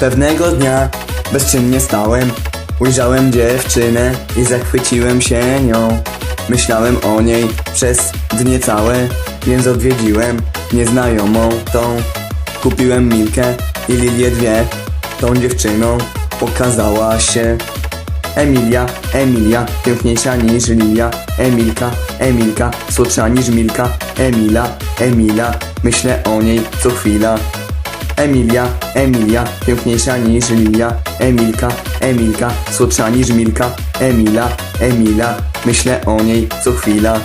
Pewnego dnia bezczynnie stałem Ujrzałem dziewczynę i zachwyciłem się nią. Myślałem o niej przez dnie całe Więc odwiedziłem nieznajomą tą. Kupiłem Milkę i Lilię dwie. Tą dziewczyną pokazała się Emilia, Emilia, piękniejsza niż Lilia. Emilka, Emilka, słodsza niż Milka. Emila, Emila, myślę o niej co chwila Emilia, Emilia, piękniejsza niż Lilia Emilka, Emilka, słodsza niż Milka Emila, Emila, myślę o niej co chwila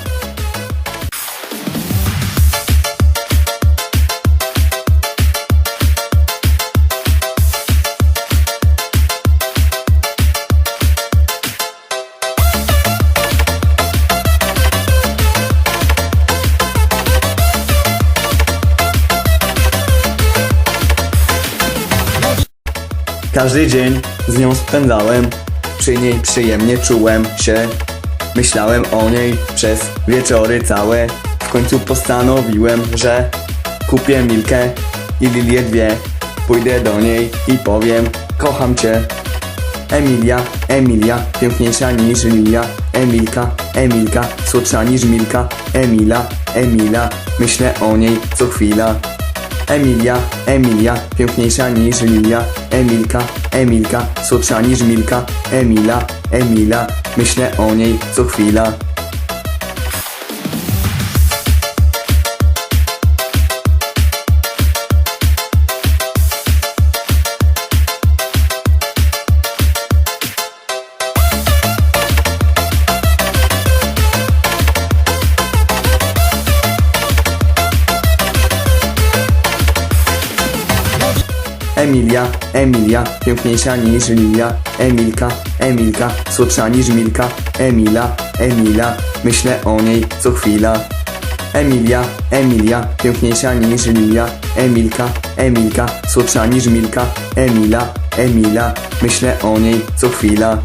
Każdy dzień z nią spędzałem, przy niej przyjemnie czułem się. Myślałem o niej przez wieczory całe. W końcu postanowiłem, że kupię Milkę i Lilię dwie. Pójdę do niej i powiem, kocham cię. Emilia, Emilia, piękniejsza niż Lilia Emilka, Emilka, słodsza niż Milka Emila, Emila, myślę o niej co chwila Emilia, Emilia, piękniejsza niż Lilia. Emilka, Emilka, słodsza niż Milka. Emila, Emila, myślę o niej co chwila Emilia, Emilia, piękniejsza niż Lilia Emilka, Emilka, słodsza niż Milka Emila, Emila, myślę o niej co chwila. Emilia, Emilia, piękniejsza niż Lilia Emilka, Emilka, słodsza niż Milka Emila, Emila, myślę o niej co chwila